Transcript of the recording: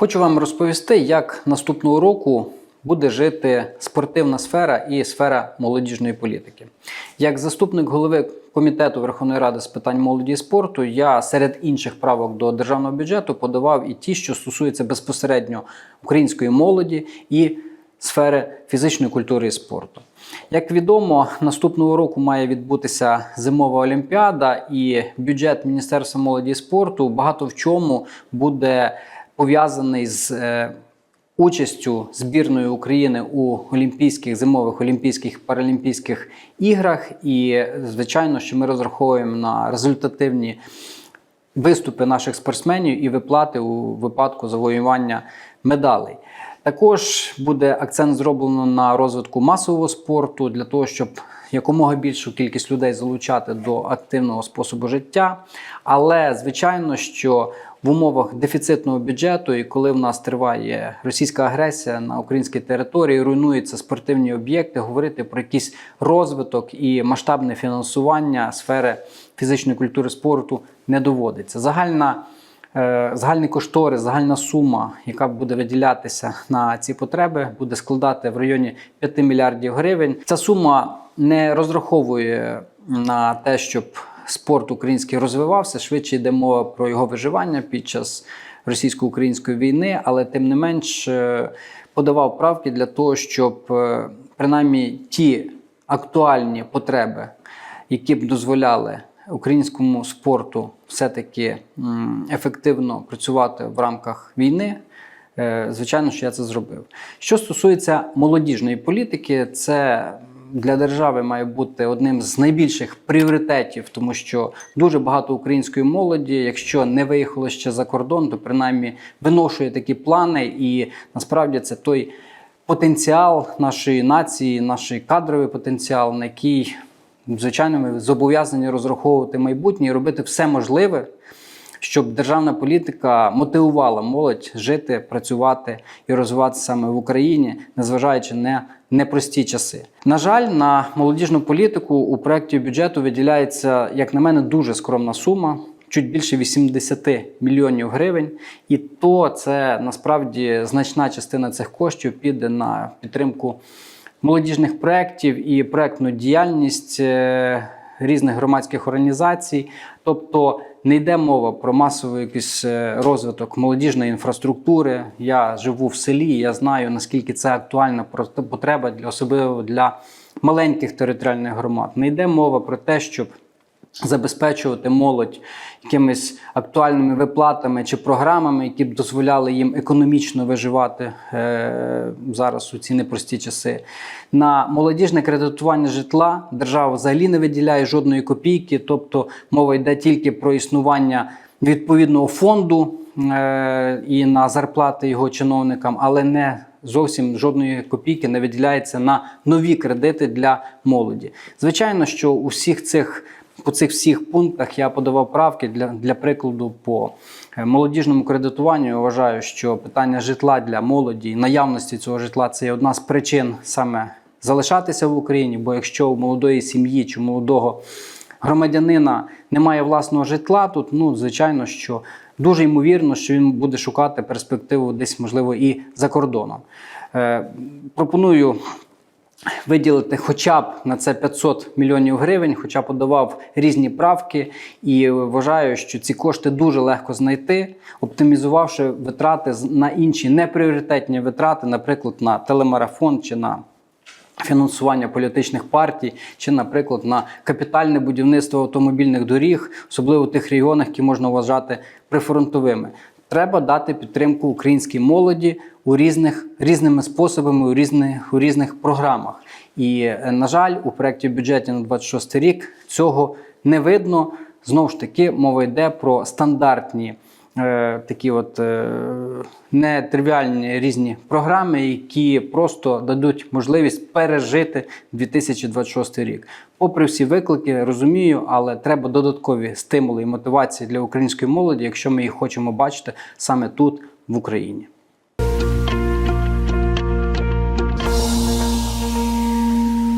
Хочу вам розповісти, як наступного року буде жити спортивна сфера і сфера молодіжної політики. Як заступник голови комітету Верховної Ради з питань молоді і спорту, я серед інших правок до державного бюджету подавав і ті, що стосуються безпосередньо української молоді і сфери фізичної культури і спорту. Як відомо, наступного року має відбутися зимова олімпіада, і бюджет Міністерства молоді і спорту багато в чому буде пов'язаний з е, участю збірної України у Олімпійських зимових Олімпійських Паралімпійських іграх. І звичайно, що ми розраховуємо на результативні виступи наших спортсменів і виплати у випадку завоювання медалей. Також буде акцент зроблено на розвитку масового спорту для того, щоб якомога більшу кількість людей залучати до активного способу життя. Але звичайно, що в умовах дефіцитного бюджету, і коли в нас триває російська агресія на українській території, руйнуються спортивні об'єкти, говорити про якийсь розвиток і масштабне фінансування сфери фізичної культури спорту не доводиться. Загальна Е, Загальний кошторис, загальна сума, яка буде виділятися на ці потреби, буде складати в районі 5 мільярдів гривень. Ця сума не розраховує на те, щоб спорт український розвивався. Швидше йде мова про його виживання під час російсько-української війни, але тим не менш е, подавав правки для того, щоб е, принаймні ті актуальні потреби, які б дозволяли українському спорту все-таки ефективно працювати в рамках війни. е, Звичайно, що я це зробив. Що стосується молодіжної політики, це для держави має бути одним з найбільших пріоритетів, тому що дуже багато української молоді, якщо не виїхало ще за кордон, то принаймні виношує такі плани, і насправді це той потенціал нашої нації, наш кадровий потенціал, на який звичайно, ми зобов'язані розраховувати майбутнє і робити все можливе, щоб державна політика мотивувала молодь жити, працювати і розвиватися саме в Україні, незважаючи на непрості часи. На жаль, на молодіжну політику у проєкті бюджету виділяється, як на мене, дуже скромна сума. Чуть більше 80 мільйонів гривень, і то це насправді значна частина цих коштів піде на підтримку молодіжних проєктів і проєктну діяльність е, різних громадських організацій. Тобто не йде мова про масовий якийсь е, розвиток молодіжної інфраструктури. Я живу в селі, я знаю наскільки це актуальна потреба для особливо для маленьких територіальних громад. Не йде мова про те, щоб забезпечувати молодь якимись актуальними виплатами чи програмами, які б дозволяли їм економічно виживати е, зараз у ці непрості часи. На молодіжне кредитування житла держава взагалі не виділяє жодної копійки, тобто мова йде тільки про існування відповідного фонду е, і на зарплати його чиновникам, але не Зовсім жодної копійки не виділяється на нові кредити для молоді. Звичайно, що у всіх цих по цих всіх пунктах я подавав правки для, для прикладу по е, молодіжному кредитуванню. Я вважаю, що питання житла для молоді, наявності цього житла це є одна з причин саме залишатися в Україні. Бо якщо у молодої сім'ї чи молодого громадянина немає власного житла, тут ну звичайно, що дуже ймовірно, що він буде шукати перспективу десь можливо і за кордоном. Е, пропоную виділити хоча б на це 500 мільйонів гривень, хоча подавав різні правки, і вважаю, що ці кошти дуже легко знайти, оптимізувавши витрати на інші непріоритетні витрати, наприклад, на телемарафон чи на фінансування політичних партій, чи, наприклад, на капітальне будівництво автомобільних доріг, особливо в тих регіонах, які можна вважати прифронтовими. Треба дати підтримку українській молоді у різних різними способами, у різних у різних програмах. І е, на жаль, у проєкті бюджеті на 26 рік цього не видно. Знову ж таки, мова йде про стандартні такі от е, нетривіальні різні програми, які просто дадуть можливість пережити 2026 рік. Попри всі виклики, розумію, але треба додаткові стимули і мотивації для української молоді, якщо ми їх хочемо бачити саме тут, в Україні.